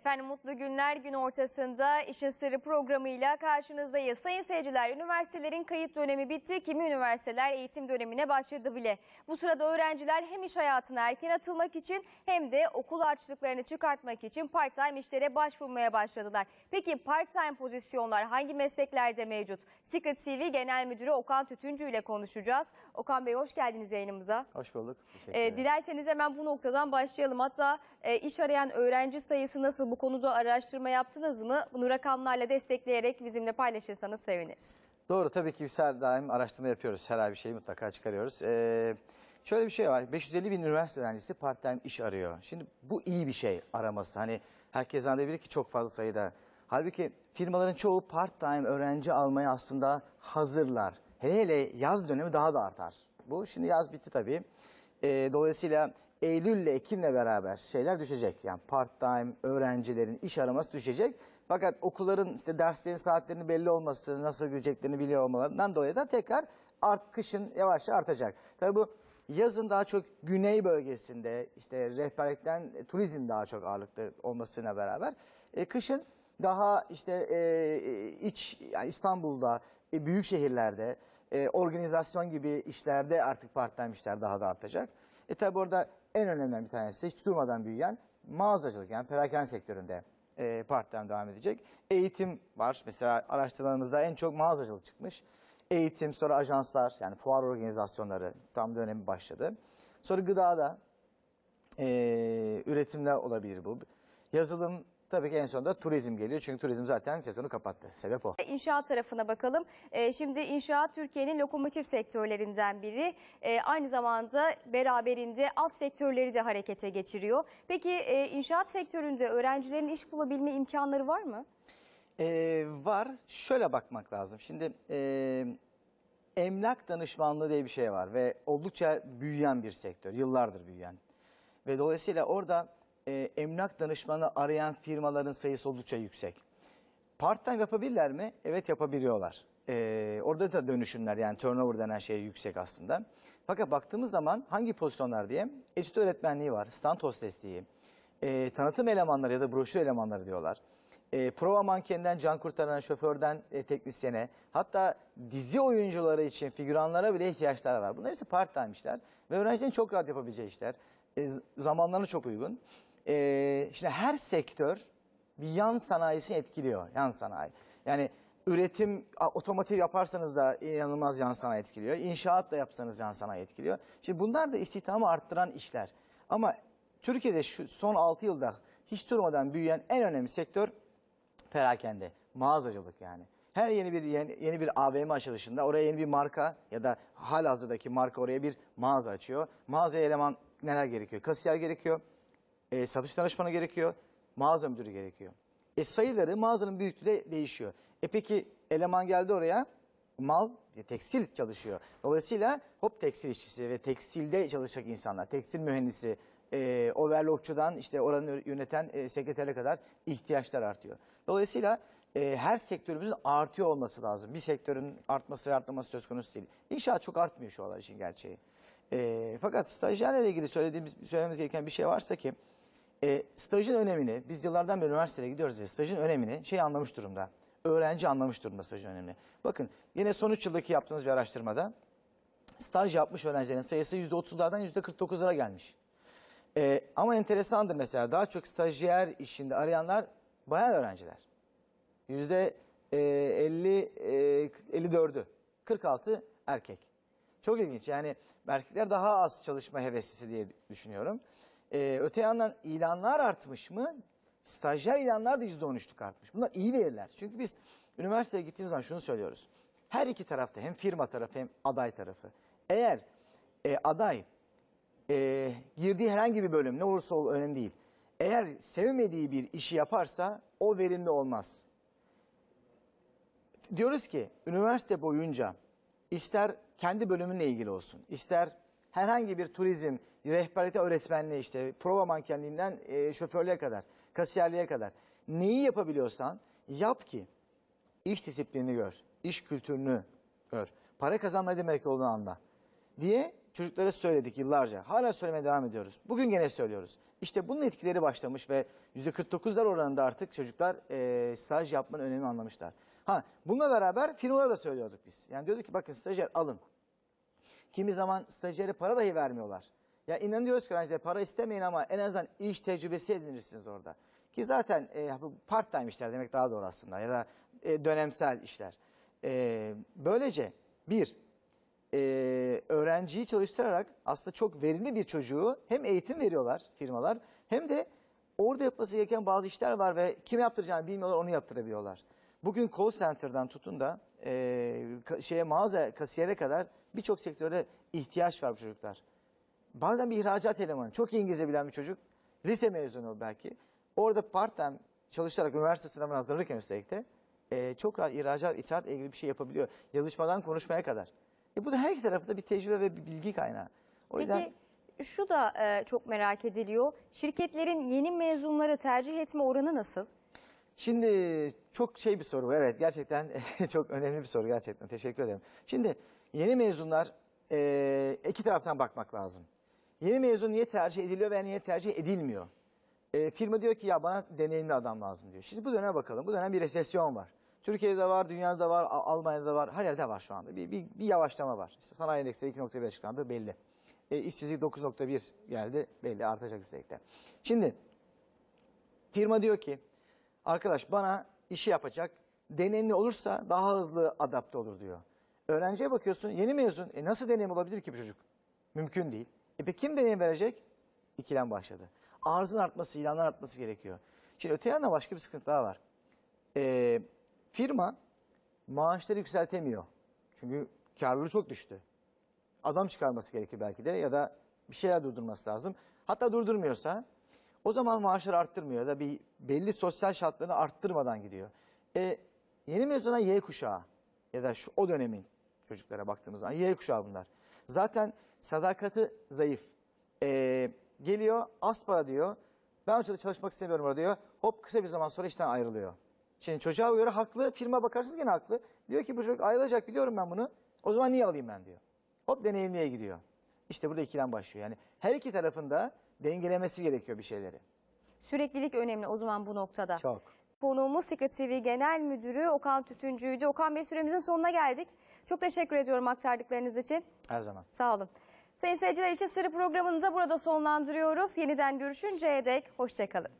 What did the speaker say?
Efendim mutlu günler gün ortasında işin sırrı programıyla karşınızdayız. Sayın seyirciler üniversitelerin kayıt dönemi bitti. Kimi üniversiteler eğitim dönemine başladı bile. Bu sırada öğrenciler hem iş hayatına erken atılmak için hem de okul harçlıklarını çıkartmak için part-time işlere başvurmaya başladılar. Peki part-time pozisyonlar hangi mesleklerde mevcut? Secret TV Genel Müdürü Okan Tütüncü ile konuşacağız. Okan Bey hoş geldiniz yayınımıza. Hoş bulduk. E, ederim. dilerseniz hemen bu noktadan başlayalım. Hatta e, iş arayan öğrenci sayısı nasıl bu konuda araştırma yaptınız mı? Bunu rakamlarla destekleyerek bizimle paylaşırsanız seviniriz. Doğru tabii ki biz her daim araştırma yapıyoruz. Her ay bir şeyi mutlaka çıkarıyoruz. Ee, şöyle bir şey var. 550 bin üniversite öğrencisi part-time iş arıyor. Şimdi bu iyi bir şey araması. Hani herkes anlayabilir ki çok fazla sayıda. Halbuki firmaların çoğu part-time öğrenci almaya aslında hazırlar. Hele hele yaz dönemi daha da artar. Bu şimdi yaz bitti tabii. Ee, dolayısıyla Eylül ile Ekim'le beraber şeyler düşecek. Yani part-time öğrencilerin iş araması düşecek. Fakat okulların işte derslerin saatlerinin belli olması, nasıl gideceklerini biliyor olmalarından dolayı da tekrar art, kışın yavaş artacak. Tabii bu yazın daha çok güney bölgesinde işte rehberlikten e, turizm daha çok ağırlıklı olmasına beraber e, kışın daha işte e, iç yani İstanbul'da e, büyük şehirlerde e, organizasyon gibi işlerde artık part-time işler daha da artacak. E tabi orada en önemli bir tanesi hiç durmadan büyüyen mağazacılık yani perakende sektöründe e, part-time devam edecek. Eğitim var. Mesela araştırmalarımızda en çok mağazacılık çıkmış. Eğitim, sonra ajanslar yani fuar organizasyonları tam dönemi başladı. Sonra gıdada, e, üretimde olabilir bu. Yazılım tabii ki en sonunda turizm geliyor. Çünkü turizm zaten sezonu kapattı. Sebep o. İnşaat tarafına bakalım. E, şimdi inşaat Türkiye'nin lokomotif sektörlerinden biri. E, aynı zamanda beraberinde alt sektörleri de harekete geçiriyor. Peki e, inşaat sektöründe öğrencilerin iş bulabilme imkanları var mı? Ee, var. Şöyle bakmak lazım. Şimdi e, emlak danışmanlığı diye bir şey var ve oldukça büyüyen bir sektör. Yıllardır büyüyen. Ve dolayısıyla orada e, emlak danışmanı arayan firmaların sayısı oldukça yüksek. Part-time yapabilirler mi? Evet yapabiliyorlar. Ee, orada da dönüşümler yani turnover denen şey yüksek aslında. Fakat baktığımız zaman hangi pozisyonlar diye etüt öğretmenliği var, stand hostesliği, e, tanıtım elemanları ya da broşür elemanları diyorlar. E, prova mankeninden can kurtaran şoförden e, teknisyene hatta dizi oyuncuları için figüranlara bile ihtiyaçlar var. Bunlar hepsi part-time işler ve öğrencilerin çok rahat yapabileceği işler. E, zamanlarına çok uygun. E, şimdi her sektör bir yan sanayisini etkiliyor. Yan sanayi. Yani üretim, otomotiv yaparsanız da inanılmaz yan sanayi etkiliyor. İnşaat da yapsanız yan sanayi etkiliyor. Şimdi bunlar da istihdamı arttıran işler. Ama Türkiye'de şu son 6 yılda hiç durmadan büyüyen en önemli sektör perakende, mağazacılık yani. Her yeni bir yeni, yeni bir AVM açılışında oraya yeni bir marka ya da halihazırdaki marka oraya bir mağaza açıyor. Mağazaya eleman neler gerekiyor? Kasiyer gerekiyor, e, satış danışmanı gerekiyor, mağaza müdürü gerekiyor. E sayıları mağazanın büyüklüğü de değişiyor. E peki eleman geldi oraya, mal, e, tekstil çalışıyor. Dolayısıyla hop tekstil işçisi ve tekstilde çalışacak insanlar, tekstil mühendisi, e, overlockçudan işte oranı yöneten e, sekretere kadar ihtiyaçlar artıyor. Dolayısıyla e, her sektörümüzün artıyor olması lazım. Bir sektörün artması ve artmaması söz konusu değil. İnşaat çok artmıyor şu aralar işin gerçeği. E, fakat stajyerlerle ilgili söylediğimiz, söylememiz gereken bir şey varsa ki e, stajın önemini, biz yıllardan beri üniversiteye gidiyoruz ve stajın önemini şey anlamış durumda. Öğrenci anlamış durumda stajın önemini. Bakın yine son 3 yıldaki yaptığımız bir araştırmada staj yapmış öğrencilerin sayısı %30'lardan %49'lara gelmiş. Ee, ama enteresandır mesela daha çok stajyer işinde arayanlar bayan öğrenciler. Yüzde e, 50, e, 54'ü, 46 erkek. Çok ilginç yani erkekler daha az çalışma heveslisi diye düşünüyorum. Ee, öte yandan ilanlar artmış mı? Stajyer ilanlar da %13'lük artmış. Bunlar iyi veriler. Çünkü biz üniversiteye gittiğimiz zaman şunu söylüyoruz. Her iki tarafta hem firma tarafı hem aday tarafı. Eğer e, aday e, girdiği herhangi bir bölüm ne olursa ol önemli değil. Eğer sevmediği bir işi yaparsa o verimli olmaz. Diyoruz ki üniversite boyunca ister kendi bölümünle ilgili olsun, ister herhangi bir turizm, rehberiyete öğretmenliği işte prova mankenliğinden e, şoförlüğe kadar, kasiyerliğe kadar neyi yapabiliyorsan yap ki iş disiplinini gör, iş kültürünü gör, para kazanma demek olduğunu anla diye çocuklara söyledik yıllarca. Hala söylemeye devam ediyoruz. Bugün gene söylüyoruz. İşte bunun etkileri başlamış ve %49'lar oranında artık çocuklar e, staj yapmanın önemini anlamışlar. Ha, bununla beraber firmalara da söylüyorduk biz. Yani diyorduk ki bakın stajyer alın. Kimi zaman stajyere para dahi vermiyorlar. Ya inan diyoruz ki öğrencilere para istemeyin ama en azından iş tecrübesi edinirsiniz orada. Ki zaten e, part time işler demek daha doğru aslında ya da e, dönemsel işler. E, böylece bir, e, öğrenciyi çalıştırarak aslında çok verimli bir çocuğu hem eğitim veriyorlar firmalar hem de orada yapması gereken bazı işler var ve kim yaptıracağını bilmiyorlar onu yaptırabiliyorlar. Bugün call center'dan tutun da e, şeye mağaza kasiyere kadar birçok sektörde ihtiyaç var bu çocuklar. Bazen bir ihracat elemanı, çok iyi İngilizce bilen bir çocuk, lise mezunu belki. Orada part time çalışarak üniversite sınavına hazırlanırken üstelik de e, çok rahat ihracat, ithalat ilgili bir şey yapabiliyor. Yazışmadan konuşmaya kadar. E bu da her iki tarafta bir tecrübe ve bir bilgi kaynağı. O yüzden Peki şu da e, çok merak ediliyor. Şirketlerin yeni mezunları tercih etme oranı nasıl? Şimdi çok şey bir soru bu. Evet gerçekten çok önemli bir soru gerçekten. Teşekkür ederim. Şimdi yeni mezunlar e, iki taraftan bakmak lazım. Yeni mezun niye tercih ediliyor veya niye tercih edilmiyor? E, firma diyor ki ya bana deneyimli adam lazım diyor. Şimdi bu döneme bakalım. Bu dönem bir resesyon var. Türkiye'de de var, dünyada da var, Al- Almanya'da da var. Her yerde var şu anda. Bir, bir, bir yavaşlama var. İşte sanayi endeksleri 2.1 açıklandı belli. E, işsizlik 9.1 geldi belli artacak üstelik de. Şimdi Firma diyor ki arkadaş bana işi yapacak deneyimli olursa daha hızlı adapte olur diyor. Öğrenciye bakıyorsun yeni mezun e nasıl deneyim olabilir ki bu çocuk? Mümkün değil. E peki kim deneyim verecek? İkilem başladı. Arzın artması, ilanlar artması gerekiyor. Şimdi öte yandan başka bir sıkıntı daha var. E, firma maaşları yükseltemiyor. Çünkü karlılığı çok düştü adam çıkarması gerekir belki de ya da bir şeyler durdurması lazım. Hatta durdurmuyorsa o zaman maaşları arttırmıyor da bir belli sosyal şartlarını arttırmadan gidiyor. E, yeni mezuna Y kuşağı ya da şu o dönemin çocuklara baktığımız zaman Y kuşağı bunlar. Zaten sadakati zayıf. E, geliyor az para diyor. Ben çalış- çalışmak istemiyorum orada diyor. Hop kısa bir zaman sonra işten ayrılıyor. Şimdi çocuğa göre haklı. Firma bakarsınız gene haklı. Diyor ki bu çocuk ayrılacak biliyorum ben bunu. O zaman niye alayım ben diyor. Hop deneyimliye gidiyor. İşte burada ikilem başlıyor. Yani her iki tarafında dengelemesi gerekiyor bir şeyleri. Süreklilik önemli o zaman bu noktada. Çok. Konuğumuz Secret TV Genel Müdürü Okan Tütüncü'ydü. Okan Bey süremizin sonuna geldik. Çok teşekkür ediyorum aktardıklarınız için. Her zaman. Sağ olun. Sayın seyirciler İşe Sırrı programını da burada sonlandırıyoruz. Yeniden görüşünceye dek hoşçakalın.